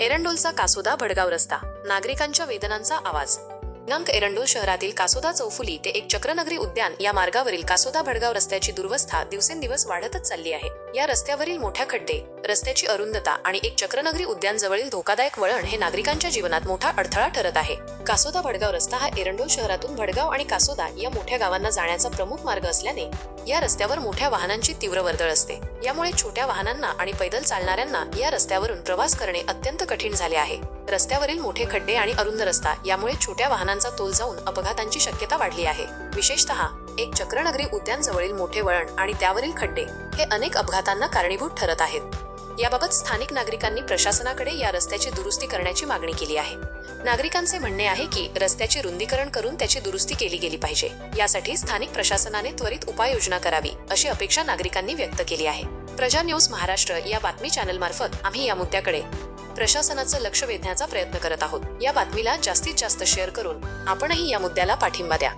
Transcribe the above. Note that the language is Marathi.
एरंडोलचा कासोदा भडगाव रस्ता नागरिकांच्या वेदनांचा आवाज. दिनांक एरंडोल शहरातील कासोदा चौफुली ते एक चक्रनगरी उद्यान या मार्गावरील कासोदा भडगाव रस्त्याची दुर्वस्था दिवसेंदिवस वाढतच चालली आहे. या रस्त्यावरील मोठ्या खड्डे रस्त्याची अरुंदता आणि एक चक्रनगरी उद्यान जवळील धोकादायक वळण हे नागरिकांच्या जीवनात मोठा अडथळा ठरत आहे. कासोदा भडगाव रस्ता हा एरंडोल शहरातून भडगाव आणि कासोदा या मोठ्या गावांना जाण्याचा प्रमुख मार्ग असल्याने या रस्त्यावर मोठ्या वाहनांची तीव्र वर्दळ असते. यामुळे छोट्या वाहनांना आणि पैदल चालणाऱ्यांना या रस्त्यावरून प्रवास करणे अत्यंत कठीण झाले आहे. रस्त्यावरील मोठे खड्डे आणि अरुंद रस्ता यामुळे छोट्या वाहनांचा तोल जाऊन अपघातांची शक्यता वाढली आहे. विशेषतः एक चक्रनगरी उद्यानजवळील मोठे वळण आणि त्यावरील खड्डे हे अनेक अपघातांना कारणीभूत ठरत आहेत. याबाबत स्थानिक नागरिकांनी प्रशासनाकडे या रस्त्याची दुरुस्ती करण्याची मागणी केली आहे. नागरिकांचे म्हणणे आहे की रस्त्याचे रुंदीकरण करून त्याची दुरुस्ती केली गेली पाहिजे. यासाठी स्थानिक प्रशासनाने त्वरित उपाययोजना करावी अशी अपेक्षा नागरिकांनी व्यक्त केली आहे. प्रजा न्यूज महाराष्ट्र या बातमी चॅनल मार्फत आम्ही या मुद्द्याकडे प्रशासनाचं लक्ष वेधण्याचा प्रयत्न करत आहोत. या बातमीला जास्तीत जास्त शेअर करून आपणही या मुद्द्याला पाठिंबा द्या.